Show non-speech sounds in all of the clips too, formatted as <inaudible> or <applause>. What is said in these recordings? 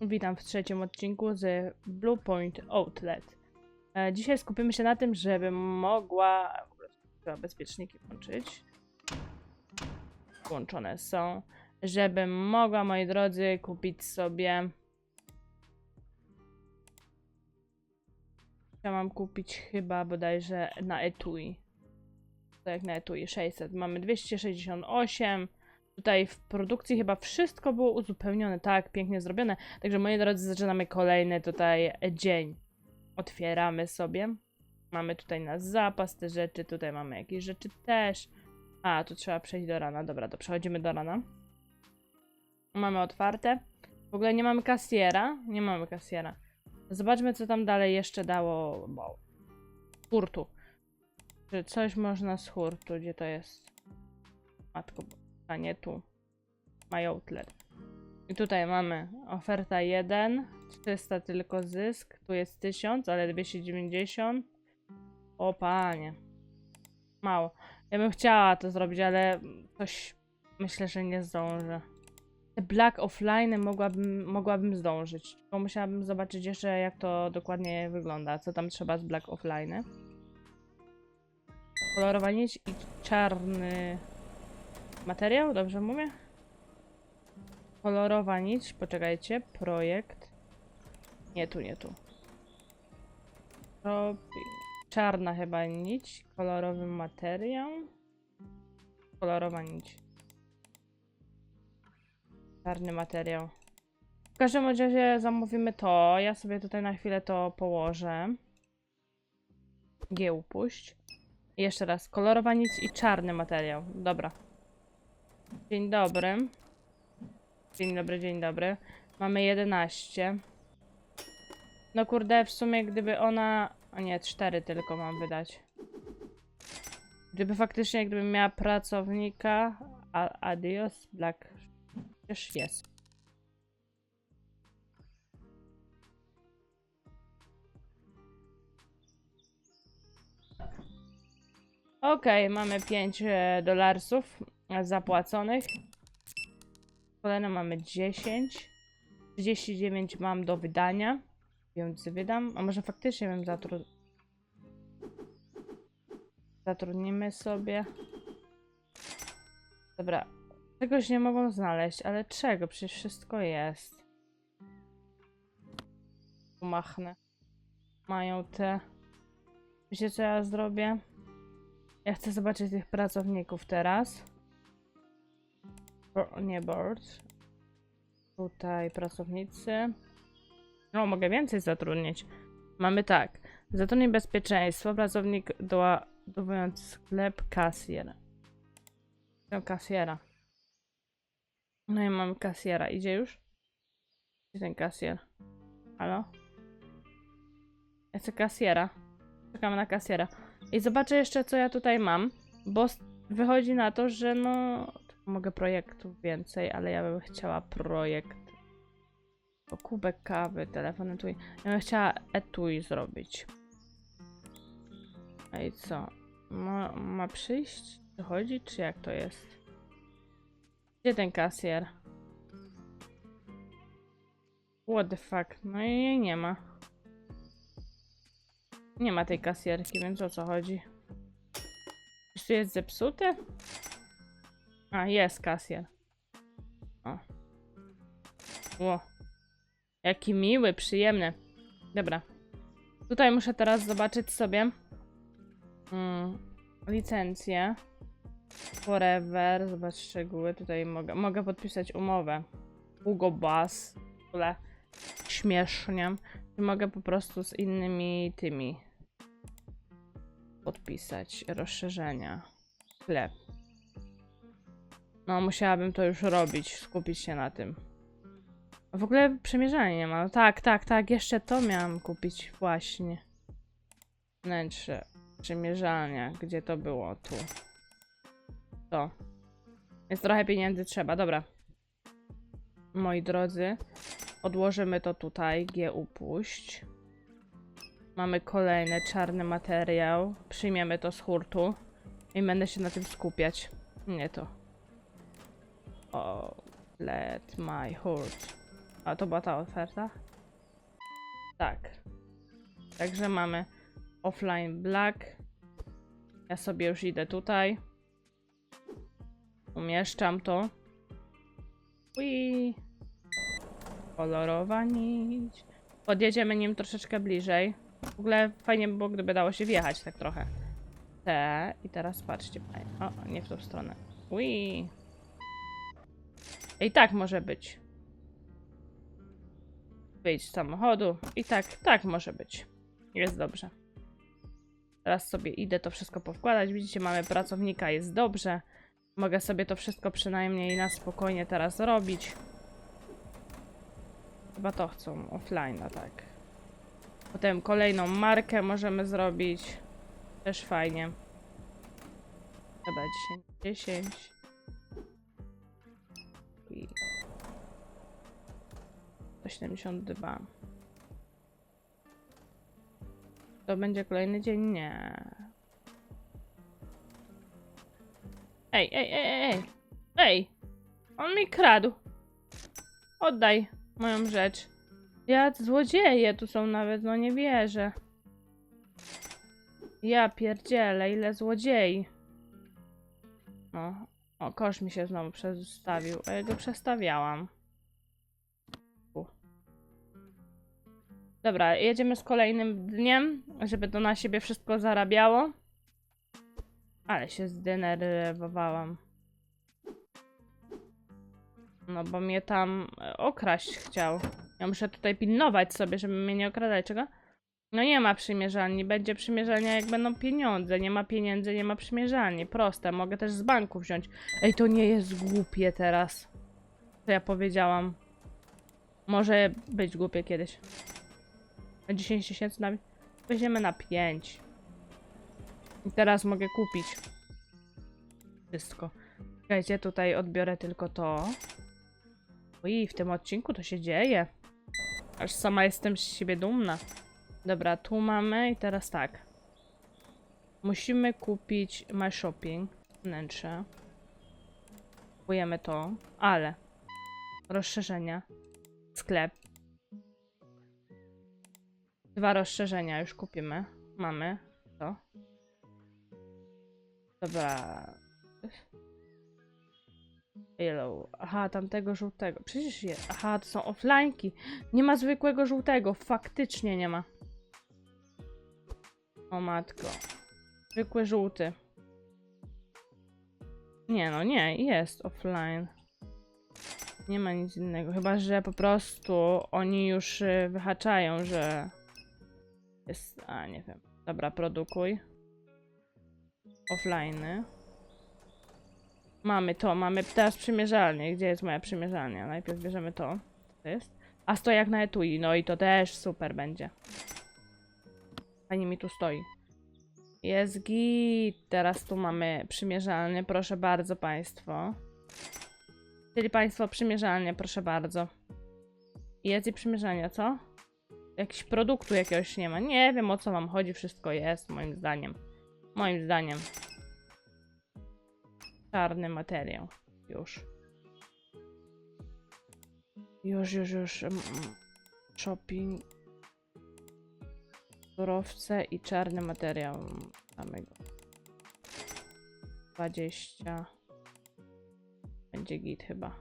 Witam w trzecim odcinku z Blue Point Outlet. E, Dzisiaj skupimy się na tym, żebym mogła. Trzeba bezpieczniki włączyć. Włączone są. Żebym mogła, moi drodzy, kupić sobie. Chciałam kupić chyba bodajże na etui. To jak na etui 600. Mamy 268. Tutaj w produkcji chyba wszystko było uzupełnione, tak, pięknie zrobione. Także moi drodzy, zaczynamy kolejny tutaj dzień. Otwieramy sobie. Mamy tutaj na zapas te rzeczy, tutaj mamy jakieś rzeczy też. A, tu trzeba przejść do rana. Dobra, to przechodzimy do rana. Mamy otwarte. W ogóle nie mamy kasjera. Nie mamy kasjera. Zobaczmy, co tam dalej jeszcze dało. Z hurtu. Czy coś można z hurtu? Gdzie to jest? Matko, a nie tu. My outlet. I tutaj mamy oferta 1, 300 tylko zysk, tu jest 1000, ale 290. O panie. Mało. Ja bym chciała to zrobić, ale coś myślę, że nie zdążę. Te Black Offline mogłabym, mogłabym zdążyć. Tylko musiałabym zobaczyć jeszcze, jak to dokładnie wygląda. Co tam trzeba z Black Offline. Kolorowa nić i czarny materiał, dobrze mówię? Kolorowa nić, poczekajcie, projekt. Nie tu, nie tu. Czarna chyba nić, kolorowy materiał. Kolorowa nić. Czarny materiał. W każdym razie zamówimy to. Ja sobie tutaj na chwilę to położę. G upuść. Jeszcze raz, kolorowa nić i czarny materiał. Dobra. Dzień dobry. Dzień dobry, dzień dobry. Mamy 11. No kurde, w sumie gdyby ona... A nie, 4 tylko mam wydać. Gdyby faktycznie, gdybym miała pracownika... A, adios, black. Przecież jest. Okej, mamy 5 e, zapłaconych. Kolejne mamy 10. 39 mam do wydania, więc wydam. A może faktycznie bym zatrudnił. Zatrudnimy sobie. Dobra. Czegoś nie mogą znaleźć, ale czego? Przecież wszystko jest. Machnę. Mają te. Wiecie co ja zrobię? Ja chcę zobaczyć tych pracowników teraz. Nie board. Tutaj pracownicy. No, mogę więcej zatrudnić. Mamy tak. Zatrudnij bezpieczeństwo, pracownik doładowujący sklep, kasjer. No, kasjera. No i mamy kasjera. Idzie już? Gdzie ten kasjer? Halo? Ja kasjera. Czekamy na kasjera. I zobaczę jeszcze, co ja tutaj mam, bo wychodzi na to, że no... Mogę projektów więcej, ale ja bym chciała projekt. O kubek kawy, telefon etui. Ja bym chciała etui zrobić. I co? Ma, ma przyjść? Przychodzi, czy jak to jest? Gdzie ten kasjer? What the fuck? No i jej nie ma. Nie ma tej kasjerki, więc o co chodzi? Czy jest zepsuty? A, jest kasjer. O. Ło. Jaki miły, przyjemny. Dobra. Tutaj muszę teraz zobaczyć sobie mm, licencję. Forever. Zobacz szczegóły. Tutaj mogę, mogę podpisać umowę. Hugo Bass. W ogóle śmiesznie. I mogę po prostu z innymi tymi podpisać rozszerzenia. Sklep. No, musiałabym to już robić, skupić się na tym. W ogóle przemierzania nie ma. No Tak, tak, tak, jeszcze to miałam kupić właśnie. Wnętrze przemierzania, gdzie to było? Tu. To. Jest trochę pieniędzy trzeba, dobra. Moi drodzy, odłożymy to tutaj, G upuść. Mamy kolejny czarny materiał. Przyjmiemy to z hurtu. I będę się na tym skupiać. Nie to. Let my hurt. A to była ta oferta? Tak. Także mamy offline black. Ja sobie już idę tutaj. Umieszczam to. Ui. Kolorowa nić. Podjedziemy nim troszeczkę bliżej. W ogóle fajnie by było, gdyby dało się wjechać tak trochę. Te. I teraz patrzcie. O, nie w tą stronę. Ui. I tak może być. Wyjdź z samochodu. I tak, tak może być. Jest dobrze. Teraz sobie idę to wszystko powkładać. Widzicie, mamy pracownika, jest dobrze. Mogę sobie to wszystko przynajmniej na spokojnie teraz robić. Chyba to chcą offline, tak. Potem kolejną markę możemy zrobić. Też fajnie. Dobra, 10, 10. 172. To będzie kolejny dzień? Nie. Ej, ej, ej, ej, ej. Ej! On mi kradł. Oddaj moją rzecz. Ja złodzieje tu są nawet, no nie wierzę. Ja pierdzielę, ile złodziei. No, o, kosz mi się znowu przestawił, a ja go przestawiałam. Dobra, jedziemy z kolejnym dniem, żeby to na siebie wszystko zarabiało. Ale się zdenerwowałam. No bo mnie tam e, okraść chciał. Ja muszę tutaj pilnować sobie, żeby mnie nie okradać. Czego? No nie ma przymierzalni. Będzie przymierzalnia jak będą pieniądze. Nie ma pieniędzy, nie ma przymierzalni. Proste. Mogę też z banku wziąć. Ej, to nie jest głupie teraz. Co ja powiedziałam. Może być głupie kiedyś. Na 10 tysięcy nawet. Weźmiemy na 5. I teraz mogę kupić. Wszystko. Czekajcie, tutaj odbiorę tylko to. Oj, w tym odcinku to się dzieje. Aż sama jestem z siebie dumna. Dobra, tu mamy i teraz tak. Musimy kupić My Shopping. Wnętrze. Kupujemy to, ale rozszerzenia. Sklep. Dwa rozszerzenia już kupimy. Mamy to. Dobra. Yellow. Aha, tamtego żółtego. Przecież jest. Aha, to są offline'ki. Nie ma zwykłego żółtego. Faktycznie nie ma. O matko. Zwykły żółty. Nie no, nie. Jest offline. Nie ma nic innego. Chyba, że po prostu oni już y, wyhaczają, że jest... A, nie wiem. Dobra, produkuj. Offline. Mamy to, mamy teraz przymierzalnię. Gdzie jest moja przymierzalnia? Najpierw bierzemy to. To jest? A stoi jak na etui. No i to też super będzie. Pani mi tu stoi. Jest git. Teraz tu mamy przymierzalnię. Proszę bardzo, Państwo. Chcieli Państwo przymierzalnię, proszę bardzo. Jest i przymierzalnia, co? Jakiś produktu jakiegoś nie ma. Nie wiem o co wam chodzi, wszystko jest, moim zdaniem. Moim zdaniem. Czarny materiał. Już. Już, już, już. Mm. Shopping. Surowce i czarny materiał. Mamy go. 20. Będzie git chyba.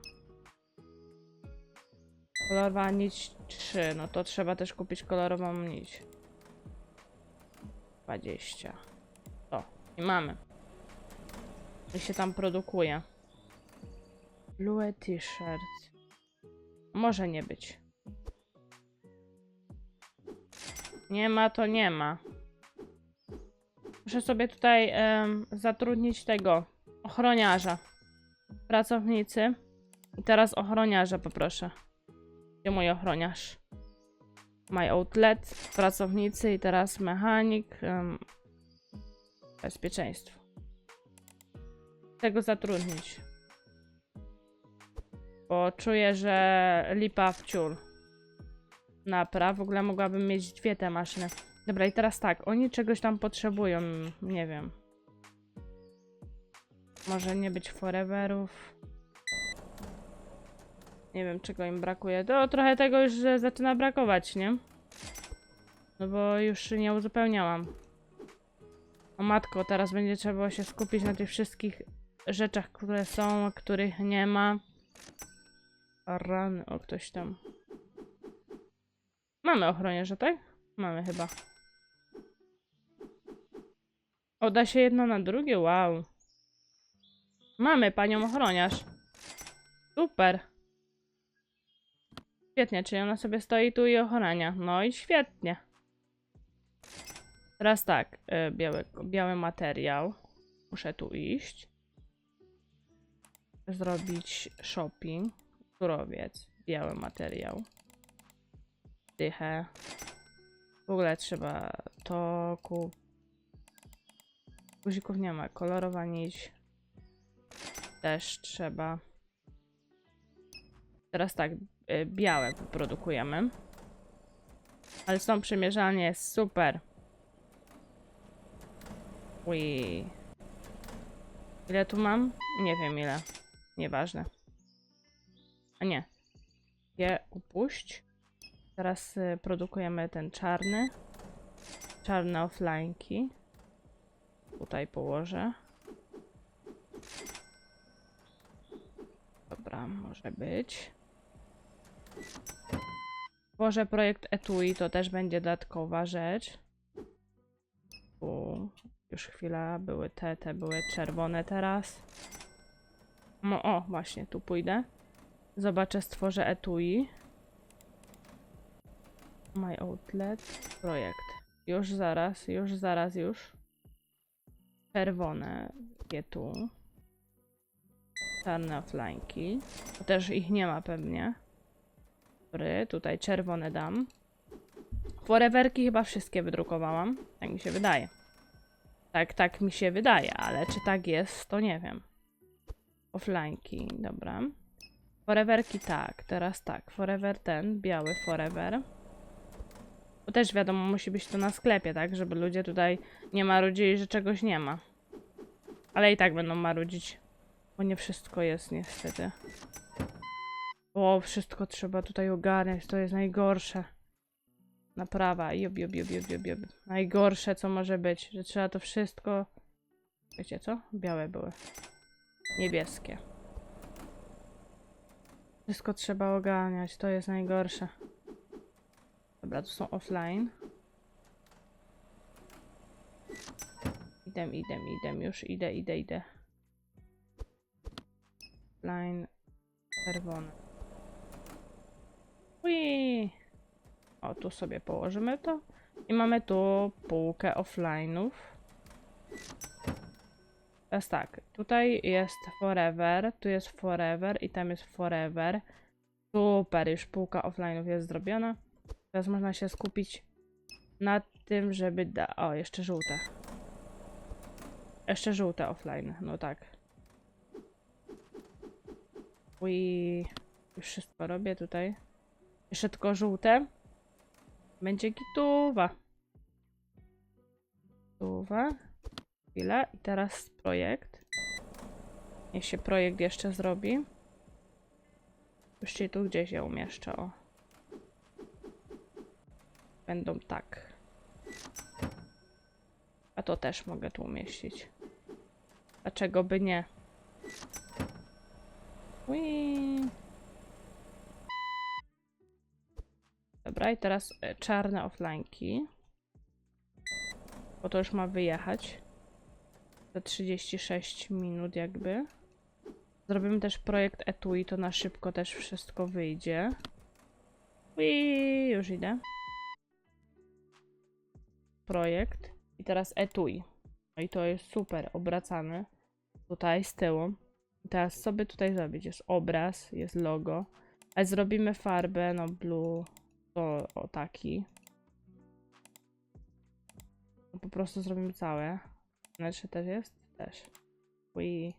Kolorowa nić 3. No to trzeba też kupić kolorową nić. 20. O, i mamy. I się tam produkuje. Blue t-shirt. Może nie być. Nie ma, to nie ma. Muszę sobie tutaj zatrudnić tego ochroniarza. Pracownicy. I teraz ochroniarza poproszę. Gdzie mój ochroniarz? My outlet, pracownicy i teraz mechanik. em, bezpieczeństwo. Tego zatrudnić. Bo czuję, że lipa w ciul. Napraw. W ogóle mogłabym mieć dwie te maszyny. Dobra, i teraz tak. Oni czegoś tam potrzebują. Nie wiem. Może nie być foreverów. Nie wiem, czego im brakuje. To trochę tego już że zaczyna brakować, nie? No bo już nie uzupełniałam. O matko, teraz będzie trzeba się skupić na tych wszystkich rzeczach, które są, których nie ma. A Rany, o ktoś tam. Mamy ochroniarza, tak? Mamy chyba. O, da się jedno na drugie? Wow. Mamy panią ochroniarz. Super. Świetnie, czyli ona sobie stoi tu i ochrania. No i świetnie. Teraz tak, y, biały, biały materiał. Muszę tu iść. Zrobić shopping. Surowiec, biały materiał. Dychę. W ogóle trzeba to kup. Guzików nie ma. Kolorowa nić. Też trzeba. Teraz tak, białe produkujemy. Ale są przymierzalnie, super. Ui. Ile tu mam? Nie wiem ile. Nieważne. A nie. Je upuść. Teraz y, produkujemy ten czarny. Czarne offline'ki. Tutaj położę. Dobra, może być. Tworzę projekt etui, to też będzie dodatkowa rzecz. Tu już chwila, były te, te były czerwone teraz. No o, właśnie, tu pójdę. Zobaczę, stworzę etui. My outlet, projekt. Już zaraz, już zaraz, już. Czerwone, je tu. Czarne. To też ich nie ma pewnie. Dobry, tutaj czerwone dam. Foreverki chyba wszystkie wydrukowałam. Tak mi się wydaje. Tak, tak mi się wydaje, ale czy tak jest, to nie wiem. Offline'ki, dobra. Foreverki tak, teraz tak. Forever ten, biały forever. Bo też wiadomo, musi być to na sklepie, tak? Żeby ludzie tutaj nie marudzili, że czegoś nie ma. Ale i tak będą marudzić. Bo nie wszystko jest niestety. O, wszystko trzeba tutaj ogarniać, to jest najgorsze. Naprawa, job, job, job, job, job. Najgorsze, co może być, że trzeba to wszystko... Wiecie co? Białe były. Niebieskie. Wszystko trzeba ogarniać, to jest najgorsze. Dobra, tu są offline. Idę, idę, idę, już idę, idę, idę. Offline. Czerwone. Ui. O, tu sobie położymy to. I mamy tu półkę offline'ów. Teraz tak, tutaj jest forever, tu jest forever i tam jest forever. Super, już półka offline'ów jest zrobiona. Teraz można się skupić na tym, żeby da... O, jeszcze żółte. Jeszcze żółte offline, no tak. Ui, już wszystko robię tutaj. Jeszcze tylko żółte. Będzie gituwa. Gituwa. Chwila. I teraz projekt. Niech się projekt jeszcze zrobi. Już tu gdzieś je umieszczę. O. Będą tak. A to też mogę tu umieścić. Dlaczego by nie? Ui. Dobra, i teraz e, czarne offline'ki. Bo to już ma wyjechać. Za 36 minut jakby. Zrobimy też projekt etui, to na szybko też wszystko wyjdzie. Ui, już idę. Projekt. I teraz etui. No i to jest super, obracany. Tutaj z tyłu. I teraz sobie tutaj zrobić. Jest obraz, jest logo. Ale zrobimy farbę, no blue, to o taki. No, po prostu zrobimy całe. Znaczy też jest? Też. Ui.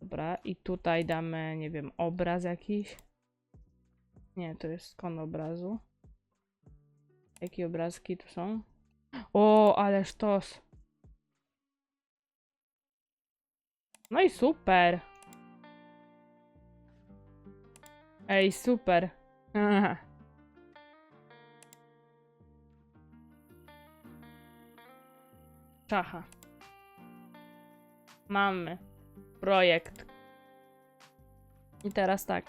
Dobra, i tutaj damy, nie wiem, obraz jakiś. Nie, to jest skąd obrazu. Jakie obrazki tu są? O, ale sztos. No i super. Ej, super. Aha. <laughs> Czacha. Mamy projekt. I teraz tak.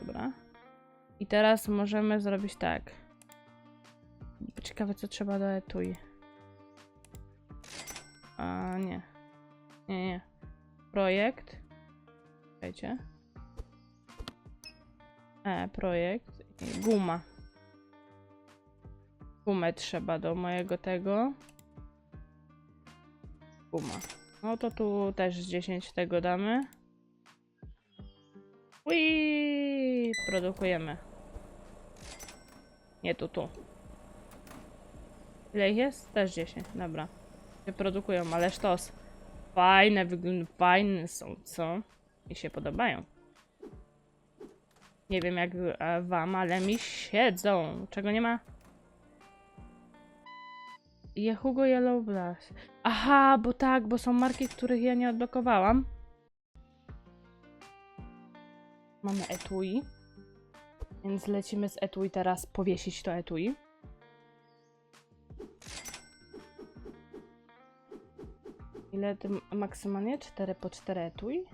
Dobra. I teraz możemy zrobić tak. Ciekawe, co trzeba do etui. A nie. Nie, nie. Projekt. Czekajcie. E, projekt. Guma. Gumę trzeba do mojego tego. Guma. No to tu też z 10 tego damy. Ui, produkujemy. Nie, tu, tu. Ile ich jest? Też 10, dobra. Się produkują, ale sztos. Fajne, fajne są, co? Mi się podobają. Nie wiem jak e, wam, ale mi siedzą. Czego nie ma? Je Hugo Yellow Blast. Aha, bo tak, bo są marki, których ja nie odblokowałam. Mamy etui. Więc lecimy z etui teraz powiesić to etui. Ile maksymalnie? 4 po 4 etui?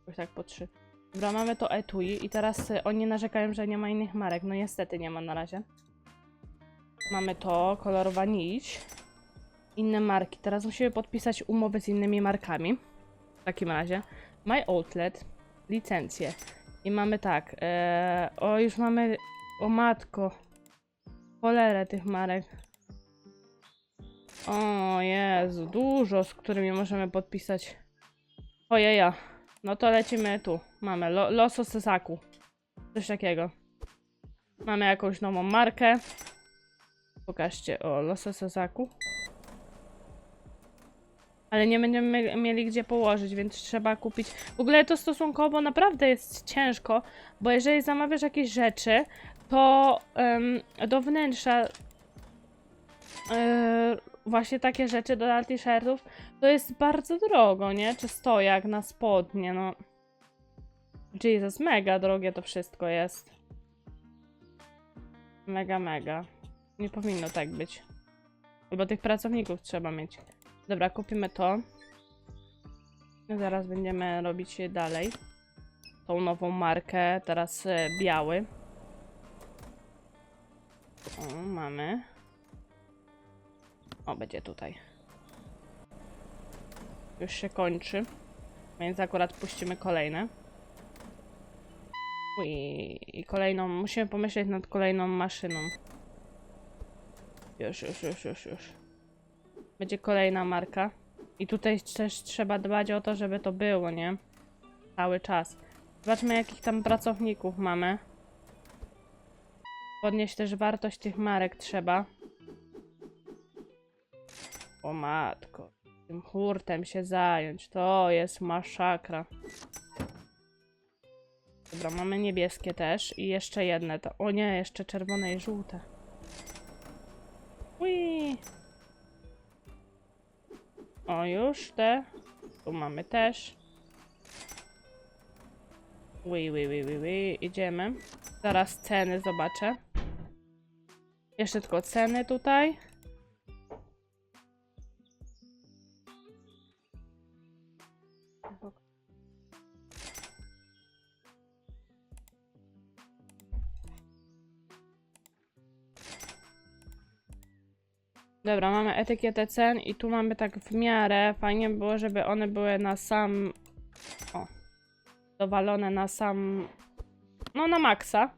Jakoś tak po 3. Dobra, mamy to etui i teraz y, oni narzekają, że nie ma innych marek. No niestety nie ma na razie. Mamy to, kolorowa nić. Inne marki. Teraz musimy podpisać umowę z innymi markami. W takim razie. My Outlet. Licencje. I mamy tak. E, o, już mamy. O matko. Cholerę tych marek. O Jezu, dużo, z którymi możemy podpisać. Ojeja. No to lecimy tu. Mamy lo, Loso Sesaku. Coś takiego. Mamy jakąś nową markę. Pokażcie. O, Loso Sesaku. Ale nie będziemy mie- mieli gdzie położyć, więc trzeba kupić. W ogóle to stosunkowo naprawdę jest ciężko, bo jeżeli zamawiasz jakieś rzeczy, to em, do wnętrza e, właśnie takie rzeczy do t-shirtów to jest bardzo drogo, nie? Czy stojak na spodnie, no. Jesus, mega drogie to wszystko jest. Mega, mega. Nie powinno tak być. Albo tych pracowników trzeba mieć. Dobra, kupimy to. Zaraz będziemy robić dalej. Tą nową markę, teraz e, biały. O, mamy. O, będzie tutaj. Już się kończy. Więc akurat puścimy kolejne. I, I kolejną. Musimy pomyśleć nad kolejną maszyną. Już, już, już, już, już. Będzie kolejna marka. I tutaj też trzeba dbać o to, żeby to było, nie? Cały czas. Zobaczmy, jakich tam pracowników mamy. Podnieść też wartość tych marek trzeba. O matko. Tym hurtem się zająć. To jest maszakra. Dobra, mamy niebieskie też. I jeszcze jedne. To... O nie, jeszcze czerwone i żółte. Ui. O, już te. Tu mamy też. Ui, ui, ui, ui, ui. Idziemy. Zaraz ceny zobaczę. Jeszcze tylko ceny tutaj. Dobra, mamy etykietę cen i tu mamy tak w miarę. Fajnie było, żeby one były na sam. O. Dowalone na sam. No, na maksa.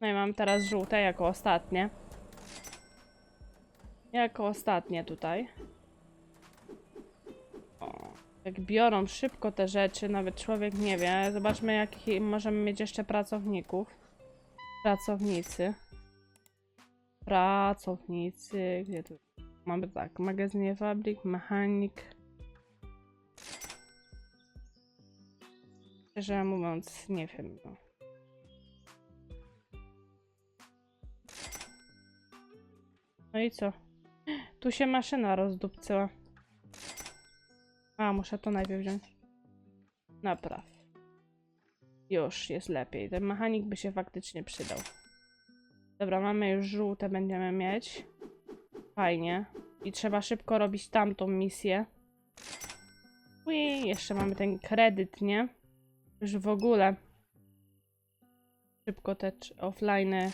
No i mam teraz żółte jako ostatnie. Jako ostatnie tutaj. O. Jak biorą szybko te rzeczy, nawet człowiek nie wie. Zobaczmy, jakich możemy mieć jeszcze pracowników. Pracownicy. Pracownicy. Gdzie tu? Mamy tak, magazynie fabryk, mechanik. Szczerze mówiąc, nie wiem. No. no i co? Tu się maszyna rozdupcyła. A, muszę to najpierw wziąć. Napraw. Już jest lepiej. Ten mechanik by się faktycznie przydał. Dobra, mamy już żółte, będziemy mieć. Fajnie. I trzeba szybko robić tamtą misję. Ui, jeszcze mamy ten kredyt, nie? Już w ogóle. Szybko te cz- offline'y.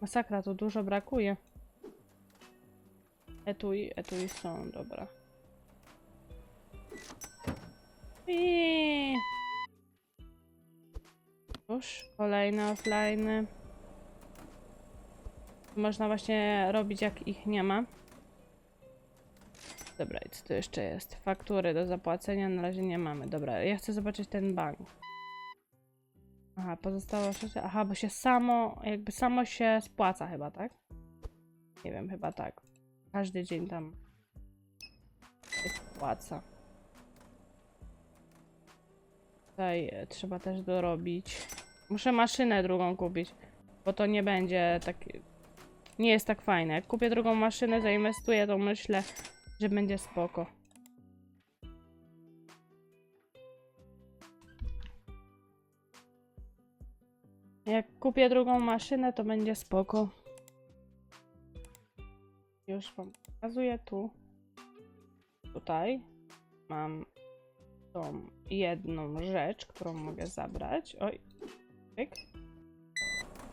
Masakra, tu dużo brakuje. Etui, etui są, dobra. I Już, kolejne offline'y. Można właśnie robić jak ich nie ma. Dobra, i co tu jeszcze jest? Faktury do zapłacenia na razie nie mamy. Dobra, ja chcę zobaczyć ten bank. Aha, pozostało 6. Aha, bo się samo, jakby samo się spłaca chyba, tak? Nie wiem, chyba tak. Każdy dzień tam się spłaca. Tutaj trzeba też dorobić. Muszę maszynę drugą kupić, bo to nie będzie tak... Nie jest tak fajne. Jak kupię drugą maszynę, zainwestuję, to myślę, że będzie spoko. Jak kupię drugą maszynę, to będzie spoko. Już wam pokazuję tu. Tutaj mam tą jedną rzecz, którą mogę zabrać. Oj, pyk.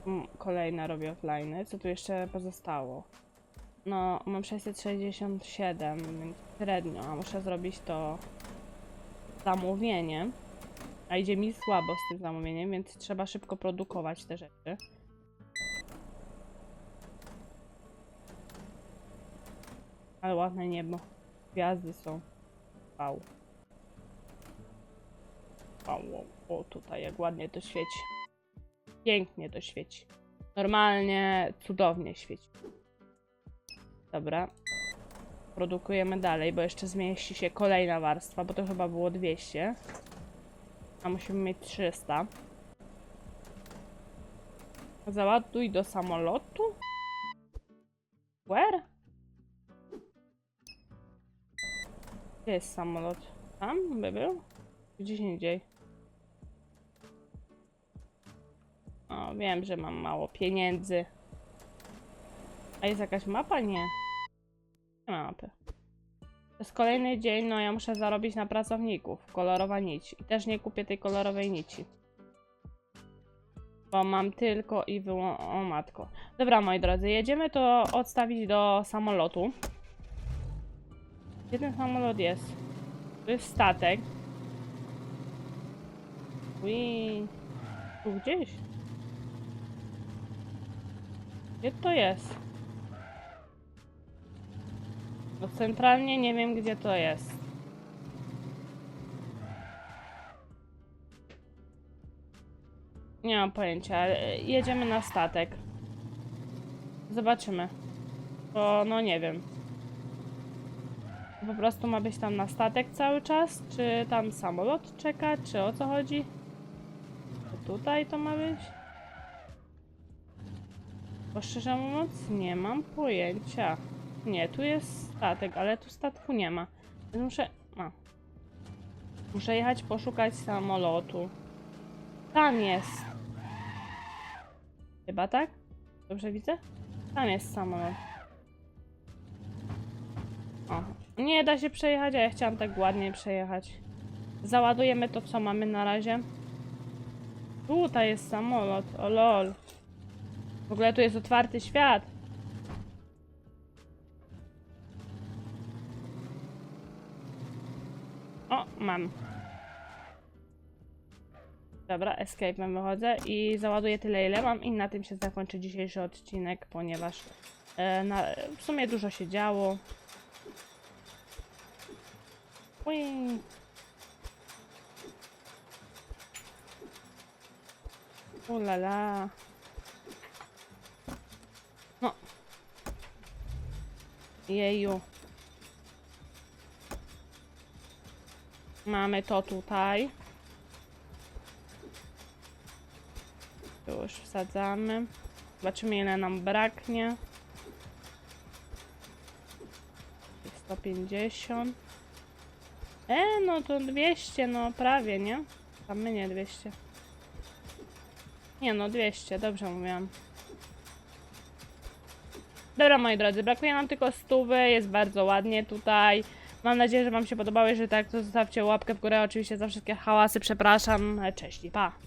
Mm, Kolejna robię offline. Co tu jeszcze pozostało? No, mam 667, więc średnio, a muszę zrobić to zamówienie. A idzie mi słabo z tym zamówieniem, więc trzeba szybko produkować te rzeczy. Ale ładne niebo. Gwiazdy są. Wow. Wow, wow. O, tutaj jak ładnie to świeci. Pięknie to świeci. Normalnie cudownie świeci. Dobra. Produkujemy dalej, bo jeszcze zmieści się kolejna warstwa, bo to chyba było 200. A musimy mieć 300. Załaduj do samolotu? Where? Gdzie jest samolot? Tam by był? Gdzieś indziej. O, wiem, że mam mało pieniędzy. A jest jakaś mapa? Nie. Nie ma mapy. To jest kolejny dzień, no ja muszę zarobić na pracowników. Kolorowa nić. I też nie kupię tej kolorowej nici. Bo mam tylko i wyłącznie... O matko. Dobra, moi drodzy, jedziemy to odstawić do samolotu. Gdzie ten samolot jest? To jest statek. Ui. Tu gdzieś. Gdzie to jest? No centralnie nie wiem gdzie to jest. Nie mam pojęcia, jedziemy na statek. Zobaczymy. Bo no nie wiem. Po prostu ma być tam na statek cały czas? Czy tam samolot czeka? Czy o co chodzi? Tutaj to ma być? Bo szczerze mówiąc, nie mam pojęcia. Nie, tu jest statek, ale tu statku nie ma. Więc muszę. A. Muszę jechać poszukać samolotu. Tam jest. Chyba tak? Dobrze widzę? Tam jest samolot. O. Nie da się przejechać, a ja chciałam tak ładnie przejechać. Załadujemy to, co mamy na razie. Tutaj jest samolot. O lol. W ogóle tu jest otwarty świat. O, mam. Dobra, escape'em wychodzę i załaduję tyle, ile mam i na tym się zakończy dzisiejszy odcinek, ponieważ e, na, w sumie dużo się działo. Ui. Ulala. Jeju. Mamy to tutaj. Już wsadzamy. Zobaczymy ile nam braknie. 150. E, no to 200, no prawie, nie? Tam my nie 200. Nie no, 200, dobrze mówiłam. Dobra, moi drodzy, brakuje nam tylko stówy, jest bardzo ładnie tutaj. Mam nadzieję, że wam się podobało, jeżeli tak, to zostawcie łapkę w górę, oczywiście za wszystkie hałasy, przepraszam, cześć pa.